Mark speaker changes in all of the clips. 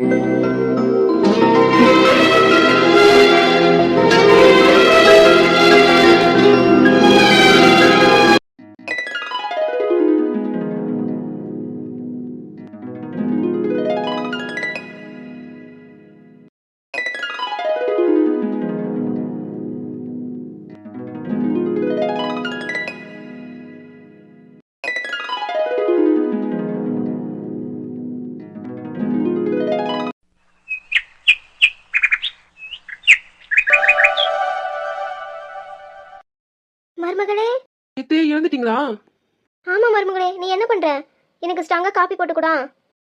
Speaker 1: மருமகளே
Speaker 2: இறந்துட்டீங்களா
Speaker 1: ஆமா மருமகளே நீ என்ன பண்ற? எனக்கு ஸ்ட்ராங்கா காப்பி போட்டு கூடா.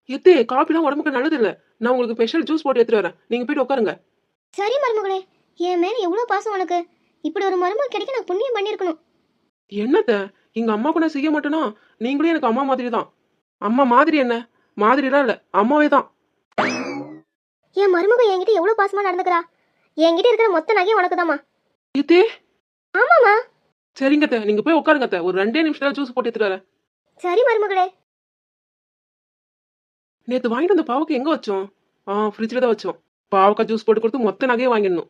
Speaker 2: எத்தே காப்பிலாம் உடம்புக்கு நல்லது இல்ல நான் உங்களுக்கு ஸ்பெஷல் ஜூஸ் போட்டு எடுத்துட்டு வரேன். நீங்க போயிட்டு உட்காருங்க
Speaker 1: சரி மருமகளே என் மேல எவ்வளவு பாசம் உனக்கு? இப்படி ஒரு மருமகள் கிடைக்க நான் புண்ணியம் பண்ணிருக்கணும்
Speaker 2: என்னத்த? எங்க அம்மா கூட செய்ய மாட்டேனா? நீங்களும் எனக்கு அம்மா மாதிரி தான் அம்மா மாதிரி என்ன? மாதிரிலாம் இல்ல. அம்மாவே தான்.
Speaker 1: என் மருமக என்கிட்ட எவ்வளவு பாசமா நடந்துக்கிறா? என்கிட்ட இருக்கிற மொத்த நகையும் உனக்குதாம்மா.
Speaker 2: எத்தே?
Speaker 1: ஆமாமா
Speaker 2: சரிங்க அத்தை, நீங்க போய் உட்காருங்க அத்தை. ஒரு ரெண்டே நிமிஷத்துல ஜூஸ் போட்டு எடுத்துட்டு வரேன்.
Speaker 1: சரி மருமகளே.
Speaker 2: நேத்து வாங்கிட்டு வந்த பாவக்கு எங்க வச்சோம்? ஆ ஃப்ரிட்ஜ்ல தான் வச்சோம். பாவக்காய் ஜூஸ் போட்டு கொடுத்து மொத்த நகையை வாங்கிடணும்.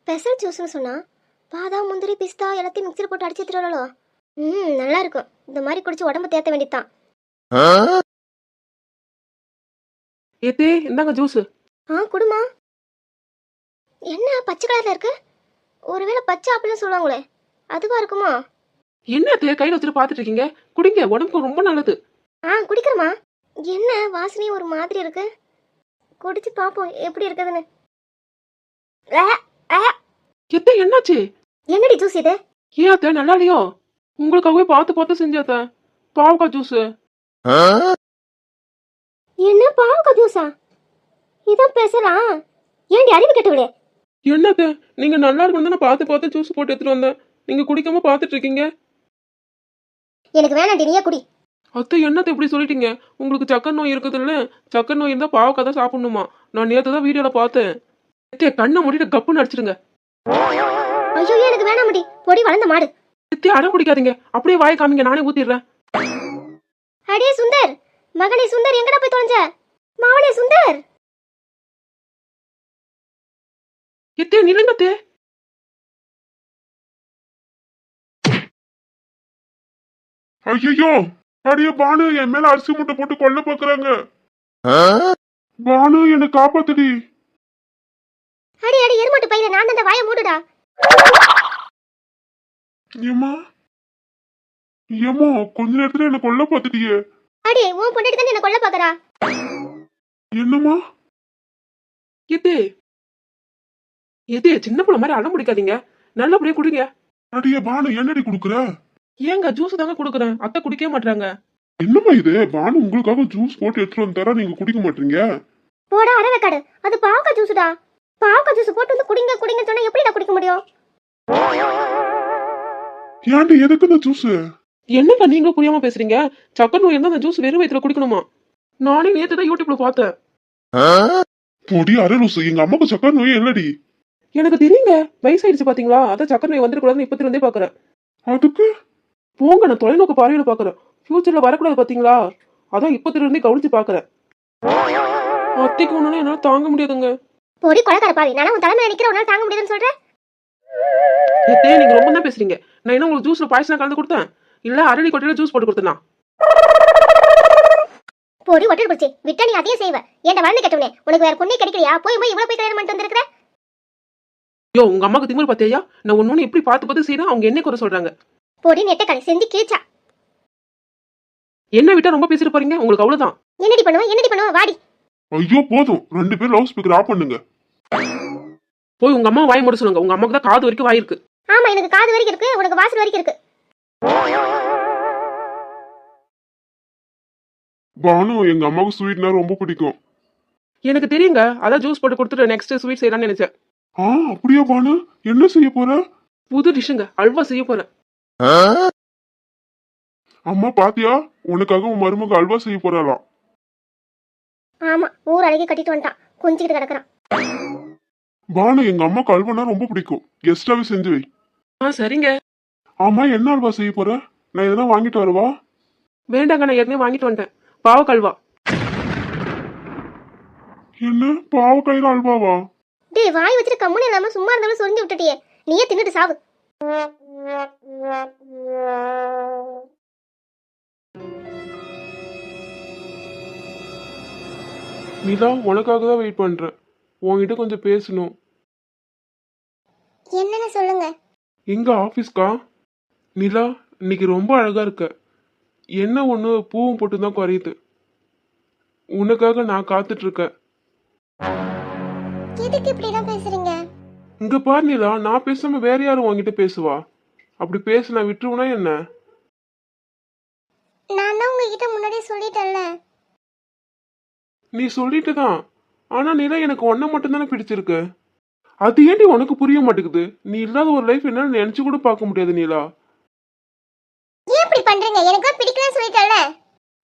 Speaker 1: ஸ்பெஷல் ஜூஸ்னு சொன்னா பாதாம் முந்திரி பிஸ்தா எல்லாத்தையும் மிக்சர் போட்டு அடிச்சு எடுத்துட்டு ம் நல்லா இருக்கும். இந்த மாதிரி குடிச்சு உடம்பு தேத்த வேண்டியதுதான்.
Speaker 2: ஏத்தே இந்தாங்க ஜூஸ்
Speaker 1: ஆ குடுமா. என்ன பச்சை கலர்ல இருக்கு? ஒருவேளை பச்சை ஆப்பிள்னு சொல்லுவாங்களே அதுவா இருக்குமா?
Speaker 2: என்ன அத்தை கையில வச்சுட்டு பாத்துட்டு இருக்கீங்க? குடிங்க உடம்புக்கு ரொம்ப நல்லது.
Speaker 1: ஆ குடிக்கிறமா என்ன வாசனையும் ஒரு மாதிரி இருக்கு? குடிச்சு பாப்போம் எப்படி இருக்குதுன்னு. ஆ, ஆ.
Speaker 2: எத்த என்னாச்சு?
Speaker 1: என்னடி ஜூஸ் இது?
Speaker 2: ஏன் அத்தை நல்லா இல்லையோ? உங்களுக்காகவே பார்த்து பார்த்து செஞ்சாத்த பாவக்காய் ஜூஸ்
Speaker 1: என்ன பாவக்காய் ஜூஸா இதான் பேசலாம் ஏன்டி அறிவு கெட்டவளே?
Speaker 2: என்னத்த நீங்க நல்லா இருக்கணும் நான் பார்த்து பார்த்து ஜூஸ் போட்டு எடுத்துட்டு வந்தேன். நீங்க குடிக்காம பார்த்துட்டு இருக்கீங்க.
Speaker 1: எனக்கு வேணாண்டி நீயே குடி.
Speaker 2: அத்தை என்னத்த இப்படி சொல்லிட்டீங்க? உங்களுக்கு சக்கரை நோய் இருக்குதுல்ல? சக்கரை நோய் இருந்தா பாவக்காய் தான் சாப்பிடணுமா? நான் நேத்து தான் வீடியோல பார்த்தேன். அத்தை கண்ணை மூடிட்டு கப்புன்னு அடிச்சிடுங்க.
Speaker 1: ஐயோ எனக்கு வேணாமடி பொடி வளர்ந்த மாடு.
Speaker 2: அத்தை அடம் பிடிக்காதீங்க. அப்படியே வாயை காமிங்க நானே ஊத்திடுறேன்.
Speaker 1: அடே சுந்தர். மகனே சுந்தர் எங்கடா போய் தொலைஞ்ச? மாவனே சுந்தர்.
Speaker 2: எத்தே நில்லுங்க அத்தே
Speaker 3: ஐயோ அடியே பானு என் மேல அரிசி மூட்டை போட்டு கொல்ல பாக்குறாங்க. பானு என்னை காப்பாத்துடி.
Speaker 1: அடி அடி எருமாட்டு பையில நான் அந்த வாயை மூடுடா.
Speaker 3: ஏமா ஏமா கொஞ்ச நேரத்துல என்ன கொல்ல பாத்துட்டியே.
Speaker 1: அடி உன் பொண்டாட்டி தான் என்ன கொல்ல பாக்குறா.
Speaker 3: என்னம்மா?
Speaker 2: எத்தே எத்தே சின்ன பிள்ளை மாதிரி அடம் பிடிக்காதீங்க. நல்லபடியா குடிங்க.
Speaker 3: அடியே பானு என்னடி குடுக்குற?
Speaker 2: ஏங்க ஜூஸ் தாங்க கொடுக்குறேன். அத்தை குடிக்கவே மாட்டாங்க
Speaker 3: என்னம்மா இது? பானு உங்களுக்காக ஜூஸ் போட்டு எடுத்துட்டு வந்து தரேன். நீங்க குடிக்க மாட்டீங்க.
Speaker 1: போடா அரவக்காடு. அது பாவக்காய் ஜூஸ்டா பாவக்காய் ஜூஸ் போட்டு வந்து குடிங்க குடிங்கன்னு சொன்னா எப்படிடா குடிக்க முடியும்?
Speaker 3: ஏன்டி எதுக்கு இந்த ஜூஸ்
Speaker 2: என்னங்க நீங்களும் புரியாம பேசுறீங்க? சக்கரை நோய் இருந்தா அந்த ஜூஸ் வெறும் வயிற்றுல குடிக்கணுமா? நானே நேத்து தான் யூடியூப்ல பார்த்தேன்.
Speaker 3: பொடி அரலூசு எங்க அம்மாக்கு சக்கரை நோயே இல்லடி.
Speaker 2: எனக்கு தெரியுங்க. வயசாயிடுச்சு பாத்தீங்களா? அதான் சக்கரை நோய் வந்துடக்கூடாதுன்னு இப்பத்துல இருந்தே பாக்குறேன்.
Speaker 3: அதுக்கு?
Speaker 2: போங்க நான் தொலைநோக்கு பார்வையில பாக்குறேன். ஃபியூச்சர்ல வரக்கூடாது பாத்தீங்களா? அதான் இப்பத்துல இருந்தே கவனிச்சு பாக்குறேன். அத்தைக்கு ஒண்ணுனா என்னால தாங்க முடியாதுங்க.
Speaker 1: பொடி கொலைக்கார பாவி. நானும் உன் தலைமையில நிக்கிற உன்னால தாங்க முடியாதுன்னு சொல்றேன்
Speaker 2: எத்தே நீங்க ரொம்ப தான் பேசுறீங்க. நான் என்ன உங்களுக்கு ஜூஸ்ல பாயசம் கலந்து கொடுத்தேன்? இல்ல அரளி கொட்டையில ஜூஸ் போட்டு கொடுத்தேனா?
Speaker 1: பொடி ஒட்டல் போச்சு விட்டா நீ அதையும் செய்வ. ஏன்டா வளர்ந்து கெட்டவனே? உனக்கு வேற பொண்ணே கிடைக்கலையா? போய் போய் இவ்வளவு போய் கல்யாணம் பண்ணிட்டு வந்திருக்கிற?
Speaker 2: யோ உங்க அம்மாக்கு திமிரு பாத்தியா நான் ஒன்னு எப்படி பார்த்து பார்த்து செய்யறேன் அவங்க என்ன குறை சொல்றாங்க?
Speaker 1: பொடி நெட்டக்காளி செஞ்சு கீழ்ச்சா
Speaker 2: என்ன விட்டா ரொம்ப பேசிட்டு போறீங்க? உங்களுக்கு அவ்வளவுதான்.
Speaker 1: என்னடி பண்ணுவ என்னடி பண்ணுவ வாடி.
Speaker 3: ஐயோ போதும். ரெண்டு பேரும் லவுட் ஸ்பீக்கர் ஆஃப் பண்ணுங்க.
Speaker 2: போய் உங்க அம்மா வாய் மூட சொல்லுங்க. உங்க அம்மாக்கு தான் காது வரைக்கும் வாய் இருக்கு.
Speaker 1: ஆமா எனக்கு காது வரைக்கும் இருக்கு உனக்கு வாசல் வரைக்கும் இருக்கு.
Speaker 3: பானு எங்க அம்மாவுக்கு ஸ்வீட்னா ரொம்ப பிடிக்கும்.
Speaker 2: எனக்கு தெரியுங்க. அதான் ஜூஸ் போட்டு கொடுத்துட்டு நெக்ஸ்ட் ஸ்வீட் செய்யலாம்னு நினைச்சேன்.
Speaker 3: ஆ அப்படியா பானு? என்ன செய்ய போற?
Speaker 2: புது டிஷ்ஷுங்க அல்வா செய்ய போறேன்.
Speaker 3: அம்மா பாத்தியா? உனக்காக உன் மருமக அல்வா செய்ய போறாளாம்.
Speaker 1: ஆமா ஊர் அழகி கட்டிட்டு வந்துட்டான். கொஞ்சிக்கிட்டு கிடக்குறான்.
Speaker 3: பானு எங்க அம்மாக்கு அல்வானா ரொம்ப பிடிக்கும். கெஸ்டாவே செஞ்சு வை.
Speaker 2: ஆ சரிங்க.
Speaker 3: ஆமா என்ன அல்வா செய்ய போற? நான் எதனா வாங்கிட்டு வரவா?
Speaker 2: வேண்டாங்க நான் ஏற்கனவே வாங்கிட்டு வந்துட்டேன். பாவக்கல்வா
Speaker 3: என்ன? பாவக்காயில அல்வாவா?
Speaker 1: டேய் வாய் வச்சுட்டு கம்முன்னு இல்லாம சும்மா இருந்தாலும் சொரிஞ்சு விட்டுட்டியே. நீயே தின்னுட்டு சாவு.
Speaker 2: நிலா உனக்காக தான் வெயிட் பண்றேன். உன்கிட்ட கொஞ்சம் பேசணும்.
Speaker 1: என்னன்னு சொல்லுங்க.
Speaker 2: எங்க ஆஃபீஸ்க்கா நிலா இன்னைக்கு ரொம்ப அழகா இருக்க. என்ன ஒன்று பூவும் போட்டு தான் குறையுது. உனக்காக நான் காத்துட்டு இருக்கேன்.
Speaker 1: எதுக்கு இப்படிலாம் பேசுறீங்க?
Speaker 2: இங்க பாரு நிலா நான் பேசாம வேற யாரும் உன்கிட்ட பேசுவா? அப்படி பேச நான் விட்டுருவனா என்ன?
Speaker 1: நான் தான் உங்ககிட்ட முன்னாடியே சொல்லிட்டேன்ல.
Speaker 2: நீ சொல்லிட்டு தான் ஆனா நிலா எனக்கு ஒன்ன மட்டும் தானே பிடிச்சிருக்கு. அது ஏன்டி உனக்கு புரிய மாட்டேங்குது? நீ இல்லாத ஒரு லைஃப் என்னால நினைச்சு கூட பார்க்க முடியாது நிலா.
Speaker 1: ஏன் இப்படி பண்றீங்க? எனக்கு பிடிக்கலன்னு சொல்லிட்டேன்ல.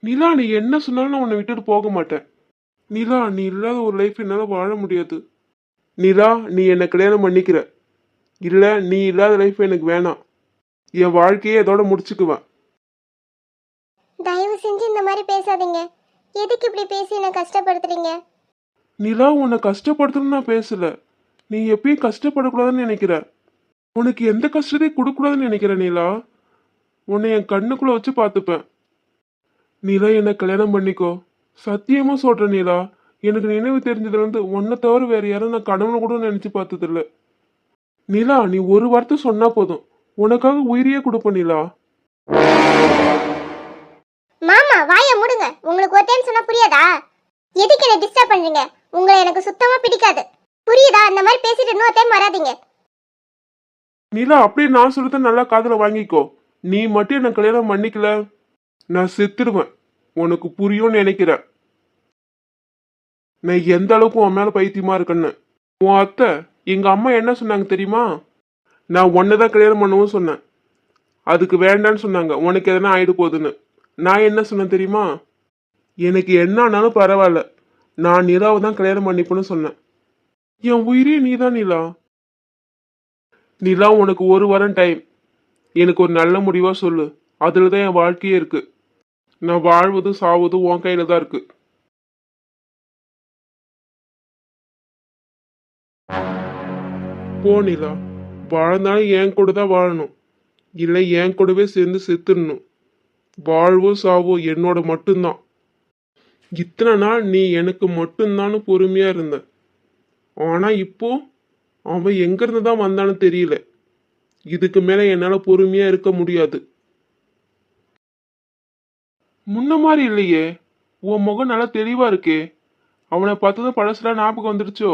Speaker 2: நிலா நீ என்ன சொன்னாலும் நான் உன்னை விட்டுட்டு போக மாட்டேன். நிலா நீ இல்லாத ஒரு லைஃப் என்னால வாழ முடியாது. நிலா நீ என்னை கல்யாணம் பண்ணிக்கிற. இல்ல நீ இல்லாத லைஃப் எனக்கு வேணாம். என் வாழ்க்கையே இதோட முடிச்சுக்குவேன்
Speaker 1: தயவு செஞ்சு இந்த மாதிரி பேசாதீங்க. எதுக்கு இப்படி பேசி என்ன கஷ்டப்படுத்துறீங்க?
Speaker 2: நிலா உன்னை கஷ்டப்படுத்தணும்னு நான் பேசல. நீ எப்பயும் கஷ்டப்படக்கூடாதுன்னு நினைக்கிற உனக்கு எந்த கஷ்டத்தையும் கொடுக்கூடாதுன்னு நினைக்கிற நிலா? உன்னை என் கண்ணுக்குள்ள வச்சு பார்த்துப்பேன். நிலா என்னை கல்யாணம் பண்ணிக்கோ. சத்தியமா சொல்றேன் நிலா. எனக்கு நினைவு தெரிஞ்சதுல இருந்து உன்னை தவிர வேற யாரும் நான் கனவுல கூட நினைச்சு பார்த்ததில்ல. நிலா நீ ஒரு வார்த்தை சொன்னா போதும். உனக்காக உயிரையே கொடுப்பேன் நிலா.
Speaker 1: மாமா வாயை மூடுங்க. உங்களுக்கு ஒரு டைம் சொன்னா புரியாதா? எதுக்கு என்ன டிஸ்டர்ப் பண்றீங்க? உங்களை எனக்கு சுத்தமா பிடிக்காது. புரியுதா? அந்த மாதிரி பேசிட்டு இன்னொரு டைம் வராதீங்க.
Speaker 2: நிலா அப்படியே நான் சொல்றத நல்லா காதுல வாங்கிக்கோ. நீ மட்டும் என்ன கல்யாணம் பண்ணிக்கல. நான் செத்துடுவேன். உனக்கு புரியும்னு நினைக்கிறேன். நான் எந்த அளவுக்கு உன் மேல பைத்தியமா இருக்கேன்னு? உன் அத்தை எங்க அம்மா என்ன சொன்னாங்க தெரியுமா? நான் தான் கல்யாணம் பண்ணவும் சொன்னேன். அதுக்கு வேண்டான்னு சொன்னாங்க. உனக்கு எதனா ஆயிடு போகுதுன்னு. நான் என்ன சொன்னேன் தெரியுமா? எனக்கு என்ன ஆனாலும் பரவாயில்ல. நான் நிலாவை தான் கல்யாணம் பண்ணிப்பேன்னு சொன்னேன். என் உயிரே நீதான் நிலா? நிலா உனக்கு ஒரு வாரம் டைம் எனக்கு ஒரு நல்ல முடிவா சொல்லு. அதுல தான் என் வாழ்க்கையே இருக்கு. நான் வாழ்வதும் சாவதும் உன் கையில தான் இருக்கு. போ நிலா வாழ்ந்தாலும் என் கூட தான் வாழணும். இல்லை என் கூடவே சேர்ந்து செத்துடணும். வாழ்வோ சாவோ என்னோட மட்டும்தான். இத்தனை நாள் நீ எனக்கு மட்டும்தான்னு பொறுமையா இருந்த. ஆனா இப்போ அவன் எங்கிருந்து தான் வந்தான்னு தெரியல. இதுக்கு மேல என்னால பொறுமையா இருக்க முடியாது. முன்ன மாதிரி இல்லையே. உன் முகம் நல்லா தெளிவா இருக்கே. அவனை பார்த்ததும் பழசுலாம் ஞாபகம் வந்துடுச்சோ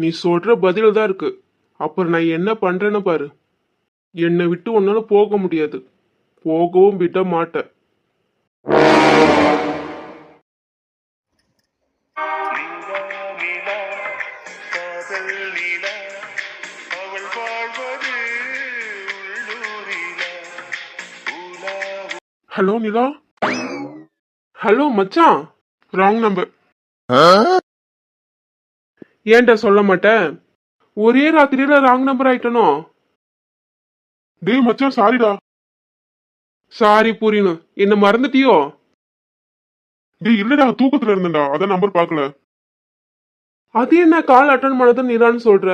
Speaker 2: நீ சொல்ற பதில் தான் இருக்கு. அப்புறம் நான் என்ன பண்றேன்னு பாரு. என்னை விட்டு உன்னால போக முடியாது. போகவும் விட மாட்டேன். ஹலோ நிலா. ஹலோ மச்சான். ராங் நம்பர் ஏன்டா சொல்ல மாட்டேன் ஒரே ராத்திரியில ராங் நம்பர் ஆயிட்டனோ?
Speaker 3: டேய் மச்சான் சாரிடா
Speaker 2: சாரி புரியணு என்ன மறந்துட்டியோ?
Speaker 3: டேய் இல்லடா தூக்கத்துல இருந்தேன்டா. அதான் நம்பர் பார்க்கல.
Speaker 2: அது என்ன கால் அட்டன் பண்ணது நிலான்னு சொல்ற?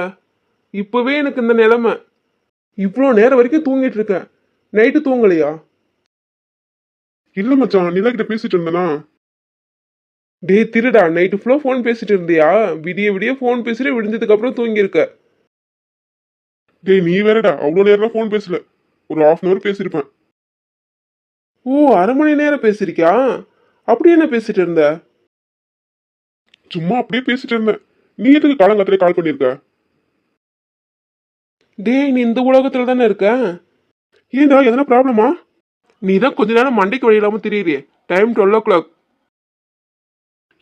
Speaker 2: இப்பவே எனக்கு இந்த நிலைமை. இவ்வளோ நேரம் வரைக்கும் தூங்கிட்டு இருக்கேன் நைட்டு தூங்கலையா?
Speaker 3: இல்ல மச்சான் நிலா கிட்ட பேசிட்டு இருந்தேனா?
Speaker 2: டேய் திருடா நைட்டு ஃபுல்லாக ஃபோன் பேசிட்டு இருந்தியா? விடிய விடிய ஃபோன் பேசிட்டு விடிஞ்சதுக்கு அப்புறம் தூங்கியிருக்க.
Speaker 3: டேய் நீ வேறடா அவ்வளோ நேரம் ஃபோன் பேசல. ஒரு ஹாஃப் அன் அவர் பேசியிருப்பேன்.
Speaker 2: ஓ அரை மணி நேரம் பேசியிருக்கியா? அப்படி என்ன பேசிட்டு இருந்த?
Speaker 3: சும்மா அப்படியே பேசிட்டு இருந்தேன். நீ எதுக்கு காலங்காத்திலே கால் பண்ணியிருக்க?
Speaker 2: டேய் நீ இந்த உலகத்துல தானே இருக்க?
Speaker 3: ஏன்டா எதனா ப்ராப்ளமா
Speaker 2: நீ தான் கொஞ்ச நேரம் மண்டைக்கு வழி இல்லாமல் திரியிறியே டைம் டுவெல் ஓ கிளாக்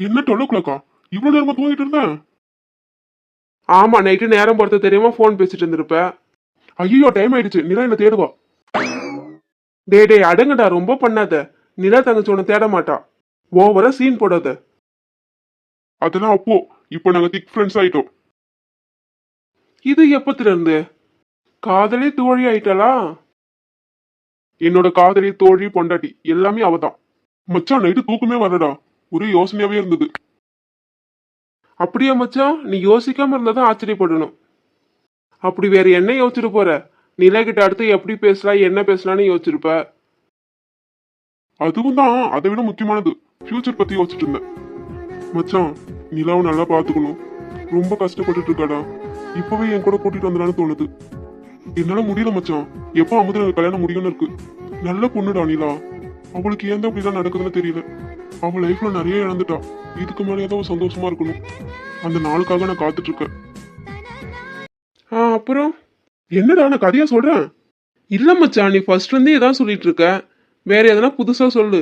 Speaker 3: என்ன கிளாக்கா இவ்வளவு நேரமா தூங்கிட்டு இருந்தேன்.
Speaker 2: ஆமா நைட்டு நேரம் பொறுத்த தெரியாம ஃபோன் பேசிட்டு இருந்திருப்ப.
Speaker 3: ஐயோ டைம் ஆயிடுச்சு. நிலா என்ன தேடுவா.
Speaker 2: டேய் டேய் அடங்கடா ரொம்ப பண்ணாத. நிலா தங்கச்சி உன்னை தேட மாட்டா. ஓவரா சீன் போடாத.
Speaker 3: அதெல்லாம் அப்போ. இப்போ நாங்க திக் ஃப்ரெண்ட்ஸ் ஆயிட்டோம்.
Speaker 2: இது எப்பத்துல இருந்து? காதலே தோழி ஆயிட்டாளா? என்னோட காதலி தோழி பொண்டாட்டி எல்லாமே அவதான். மச்சான் நைட்டு தூக்கமே வரடா ஒரே யோசனையாவே இருந்தது.
Speaker 4: அப்படியே மச்சான் நீ யோசிக்காம இருந்தாதான் ஆச்சரியப்படணும். அப்படி வேற என்ன யோசிச்சுட்டு போற? நிலா கிட்ட அடுத்து எப்படி பேசலாம் என்ன பேசலாம்னு யோசிச்சிருப்ப.
Speaker 2: அதுவும் தான் அதை விட முக்கியமானது. ஃபியூச்சர் பத்தி யோசிச்சுட்டு இருந்தேன். மச்சான் நிலாவை நல்லா பாத்துக்கணும் ரொம்ப கஷ்டப்பட்டுட்டு இருக்காடா. இப்பவே என் கூட கூட்டிட்டு வந்துடான்னு தோணுது. என்னால முடியல மச்சான் எப்போ அமுதன் கல்யாணம் முடியும்னு இருக்கு. நல்ல பொண்ணுடா நிலா. அவளுக்கு ஏன் தான் இப்படிலாம் நடக்குதுன்னு தெரியல. அவள் லைஃப்ல நிறைய இழந்துட்டா இதுக்கு மேலே ஏதோ சந்தோஷமா இருக்கணும். அந்த நாளுக்காக நான் காத்துட்டு இருக்கேன்
Speaker 4: ஆ அப்புறம்?
Speaker 2: என்னடா நான் கதையா சொல்றேன்?
Speaker 4: இல்ல மச்சான் நீ ஃபர்ஸ்ட் இருந்தே இதான் சொல்லிட்டு இருக்க வேற எதனா புதுசா சொல்லு.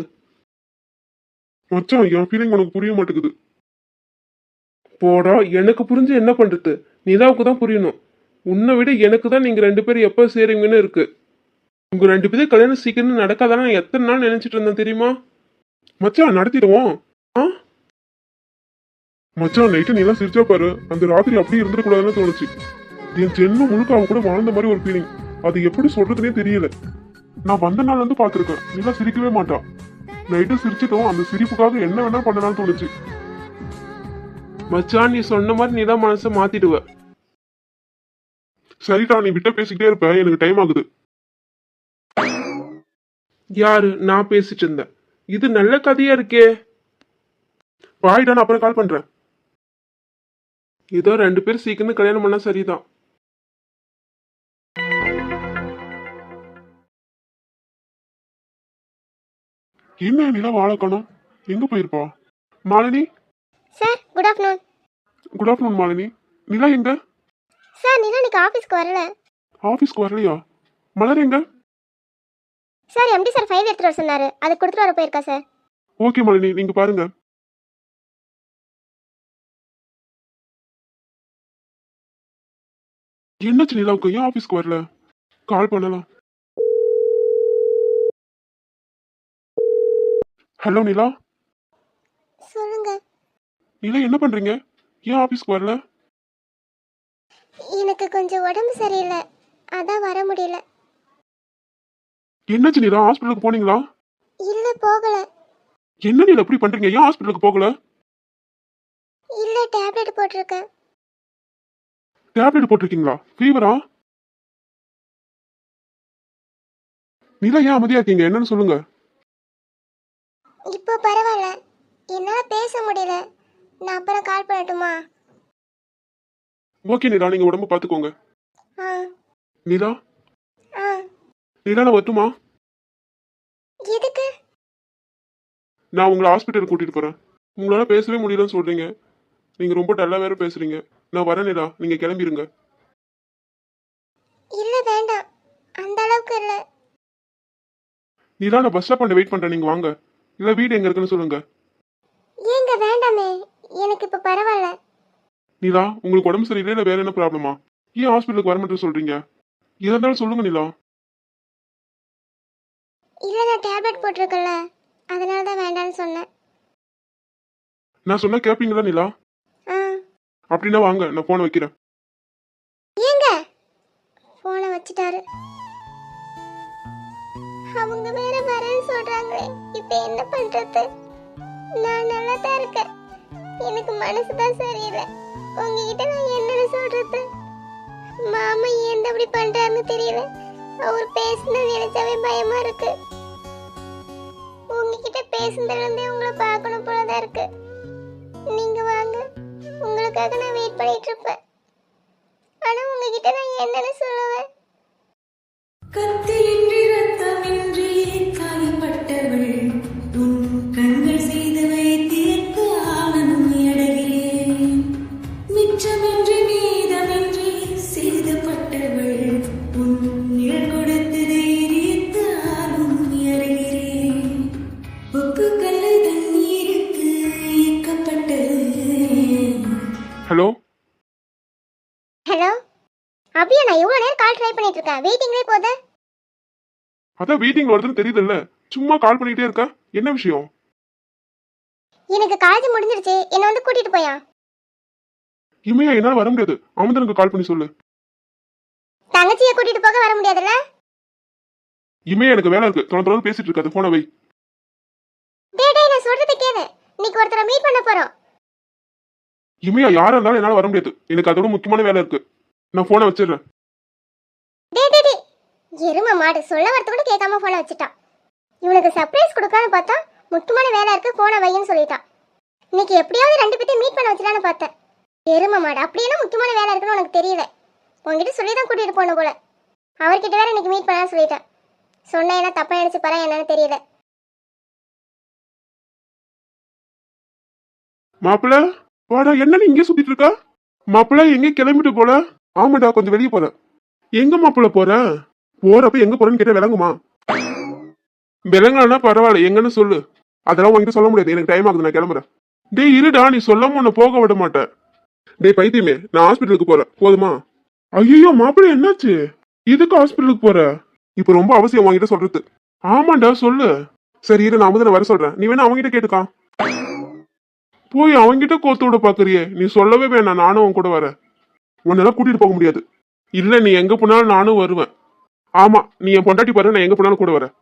Speaker 2: மச்சான் என் ஃபீலிங் உனக்கு புரிய மாட்டேங்குது.
Speaker 4: போடா எனக்கு புரிஞ்சு என்ன பண்றது? நிதாவுக்கு தான் புரியணும். உன்னை விட எனக்கு தான் நீங்க ரெண்டு பேரும் எப்போ சேருவீங்கன்னு இருக்கு. உங்க ரெண்டு பேரும் கல்யாணம் சீக்கிரம் நடக்காதானே நான் எத்தனை நாள் நினைச்சிட்டு இருந்தேன் தெரியுமா?
Speaker 2: மச்சான் நடத்திடுவோம்.
Speaker 4: ஆ?
Speaker 2: மச்சான் நைட்டு நீ எல்லாம் சிரிச்சா பாரு. அந்த ராத்திரி அப்படியே இருந்துடக்கூடாதுன்னு தோணுச்சு. என் ஜென்மம் முழுக்க அவ கூட வாழ்ந்த மாதிரி ஒரு ஃபீலிங் அது எப்படி சொல்றதுனே தெரியல. நான் வந்த நாள் வந்து பார்த்துருக்கேன். நீலா சிரிக்கவே மாட்டான் நைட்டு சிரிச்சிட்டோம். அந்த சிரிப்புக்காக என்ன வேணா பண்ணலாம்னு தோணுச்சு.
Speaker 4: மச்சான் நீ சொன்ன மாதிரி நீ தான் மனசை மாத்திடுவ.
Speaker 2: சரிடா நீ விட்ட பேசிக்கிட்டே இருப்ப. எனக்கு டைம் ஆகுது.
Speaker 4: யாரு? நான் பேசிட்டு இருந்தேன். இது நல்ல கதையா இருக்கே.
Speaker 2: நான் அப்புறம் கால் பண்றேன்.
Speaker 4: ஏதோ ரெண்டு பேரும் சீக்கிரம் கல்யாணம் பண்ணா சரிதான்.
Speaker 2: என்ன நிலா வாழ காணோம்? எங்க போயிருப்பா? Malini?
Speaker 1: Sir good afternoon
Speaker 2: good afternoon Malini. Nila எங்க?
Speaker 1: சார் நிலா இன்னைக்கு ஆஃபீஸ்க்கு வரல.
Speaker 2: ஆபீஸ்க்கு வரலையா? மலர் எங்க?
Speaker 1: சார் எம்டி சார் ஃபைல் எடுத்துட்டு வர சொன்னாரு. அது கொடுத்துட்டு வர போயிருக்கா சார்?
Speaker 2: ஓகே மாலினி நீங்க பாருங்க. என்னாச்சு நிலாவுக்கு ஏன் ஆபீஸ்க்கு வரல? கால் பண்ணலாம். ஹலோ நிலா?
Speaker 1: சொல்லுங்க.
Speaker 2: நிலா என்ன பண்றீங்க? ஏன் ஆபீஸ்க்கு வரல?
Speaker 1: எனக்கு கொஞ்சம் உடம்பு சரியில்லை. அதான் வர முடியல.
Speaker 2: என்னாச்சு நிலா ஹாஸ்பிட்டலுக்கு போனீங்களா?
Speaker 1: இல்ல போகல.
Speaker 2: என்ன நிலா எப்படி பண்றீங்க? ஏன் ஹாஸ்பிட்டலுக்கு போகல?
Speaker 1: இல்ல டேப்லெட் போட்டிருக்கேன்.
Speaker 2: டேப்லெட் போட்டிருக்கீங்களா? ஃபீவரா நிலா ஏன் அமைதியா இருக்கீங்க? என்னன்னு சொல்லுங்க.
Speaker 1: இப்போ பரவாயில்ல. என்னால பேச முடியல. நான் அப்புறம் கால் பண்ணட்டுமா?
Speaker 2: ஓகே நிலா நீங்க உடம்ப பாத்துக்கோங்க.
Speaker 1: ஆ.
Speaker 2: நிலா?
Speaker 1: ஆ.
Speaker 2: நான் வரட்டுமா
Speaker 1: எதுக்கு?
Speaker 2: நான் உங்களை ஹாஸ்பிட்டல் கூட்டிட்டு போறேன். உங்களால பேசவே முடியலன்னு சொல்றீங்க. நீங்க ரொம்ப டல்லா வேற பேசுறீங்க. நான் வரேன் நிலா. நீங்க கிளம்பிருங்க.
Speaker 1: இல்ல வேண்டாம். அந்த அளவுக்கு இல்ல.
Speaker 2: நிலா நான் பஸ் ஸ்டாப் வெயிட் பண்றேன். நீங்க வாங்க. இல்ல வீடு எங்க இருக்குன்னு சொல்லுங்க.
Speaker 1: ஏங்க வேண்டாமே. எனக்கு இப்போ பரவாயில்ல.
Speaker 2: நிலா உங்களுக்கு உடம்பு சரியில்லை இல்ல வேற என்ன ப்ராப்ளமா ஏன் ஹாஸ்பிட்டலுக்கு வர மாட்டேன்னு சொல்றீங்க? எதா இருந்தாலும் சொல்லுங்க நிலா.
Speaker 1: இல்ல நான் டேப்லெட் போட்டிருக்கேன்ல அதனால தான் வேண்டாம்னு சொன்னேன்.
Speaker 2: நான் சொன்னா கேப்பீங்களா நிலா?
Speaker 1: ஆ.
Speaker 2: அப்படின்னா வாங்க நான் போன வைக்கிறேன்.
Speaker 1: ஏங்க? போனை வச்சுட்டாரு. அவங்க வேற வரேன்னு சொல்றாங்களே இப்ப என்ன பண்றது? நான் நல்லா தான் இருக்கேன். எனக்கு மனசு தான் சரியில்லை. உங்ககிட்ட நான் என்னன்னு சொல்றது? மாமா ஏன் தான் இப்படி பண்றாருன்னு தெரியல. அவர் பேசுன நினைச்சாவே பயமா இருக்கு. உங்ககிட்ட உங்களை பார்க்கணும் போலதான் இருக்கு. நீங்க வாங்க. உங்களுக்காக நான் வெயிட் பண்ணிட்டு இருப்பேன். ஆனா உங்ககிட்ட நான் என்னன்னு சொல்லுவேன். கத்தி அபியா நான் எவ்வளோ நேரம் கால் ட்ரை பண்ணிட்டு இருக்கேன். வெயிட்டிங்லேயே போதே.
Speaker 2: அதான் வெயிட்டிங் வருதுன்னு தெரியுதுல்ல. சும்மா கால் பண்ணிக்கிட்டே இருக்க. என்ன விஷயம்?
Speaker 1: எனக்கு காலேஜ் முடிஞ்சிருச்சு. என்னை வந்து கூட்டிட்டு போயா?
Speaker 2: இமையா என்னால வர முடியாது. அமுதனுக்கு கால் பண்ணி சொல்லு.
Speaker 1: தங்கச்சியை கூட்டிட்டு போக வர முடியாதுல்ல?
Speaker 2: இமே எனக்கு வேலை இருக்கு. தொடர்ந்து தொடர்ந்து பேசிட்டு இருக்காது. போன வை.
Speaker 1: டேய் நான் சொல்றத கேளு. இன்னைக்கு ஒருத்தரை மீட் பண்ண போறோம்.
Speaker 2: இமையா யாரா இருந்தாலும் என்னால வர முடியாது. எனக்கு அதோட முக்கியமான வேலை இருக்கு. நான் போனை வச்சிடுறேன்.
Speaker 1: எரும மாடு சொல்ல வரது கூட கேட்காம போனை வச்சுட்டான். இவனுக்கு சர்ப்ரைஸ் கொடுக்கான்னு பார்த்தா முக்கியமான வேலை இருக்கு போனை வைன்னு சொல்லிட்டான். இன்னைக்கு எப்படியாவது ரெண்டு பேத்தையும் மீட் பண்ண வச்சிடலான்னு பார்த்தேன். எரும மாடு அப்படியெல்லாம் முக்கியமான வேலை இருக்குன்னு உனக்கு தெரியல. உன்கிட்ட சொல்லி தான் கூட்டிட்டு போன போல. அவர்கிட்ட வேற இன்னைக்கு மீட் பண்ணலாம்னு சொல்லிட்டேன். சொன்னேன் என்ன தப்பா நினைச்சு பாரு என்னன்னு தெரியல.
Speaker 2: மாப்பிள வாடா என்ன நீ இங்கே சுத்திட்டு இருக்கா? மாப்பிள எங்க கிளம்பிட்டு போல? ஆமாடா கொஞ்சம் வெளியே போறேன். எங்க மாப்பிள்ள போற? போறப்ப எங்க போறேன்னு கேட்டா விளங்குமா? விளங்கலன்னா பரவாயில்ல எங்கன்னு சொல்லு. அதெல்லாம் உங்ககிட்ட சொல்ல முடியாது எனக்கு டைம் ஆகுது நான் கிளம்புறேன். டேய் இருடா நீ சொல்லாம உன்னை போக விட மாட்டேன். டேய் பைத்தியமே நான் ஹாஸ்பிட்டலுக்கு போறேன். போதுமா? ஐயோ மாப்பிள்ள என்னாச்சு? இதுக்கு ஹாஸ்பிட்டலுக்கு போற? இப்ப ரொம்ப அவசியம் உங்ககிட்ட சொல்றது. ஆமாண்டா சொல்லு. சரி இரு நான் முதல்ல வர சொல்றேன். நீ வேணா அவங்ககிட்ட கேட்டுக்கா. போய் அவன்கிட்ட கோத்து விட பாக்குறியே. நீ சொல்லவே வேணாம் நானும் உன் கூட வரேன். உன்னால கூட்டிட்டு போக முடியாது. இல்ல நீ எங்க போனாலும் நானும் வருவேன். ஆமா நீ என் பொண்டாட்டி பாரு நான் எங்க போனாலும் கூட வரேன்.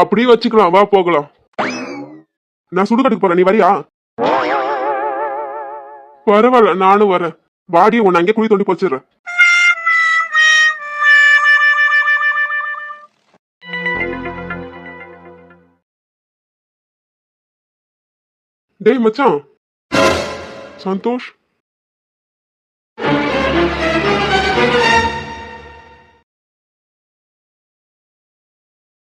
Speaker 2: அப்படியே வச்சுக்கலாம் வா போகலாம். நான் சுடுகாட்டுக்கு போறேன் நீ வரியா? பரவாயில்ல நானும் வரேன். வாடி உன்னை அங்கே குழி தோண்டி போச்சிடுறேன் டேய் மச்சான். சந்தோஷ். Thank you.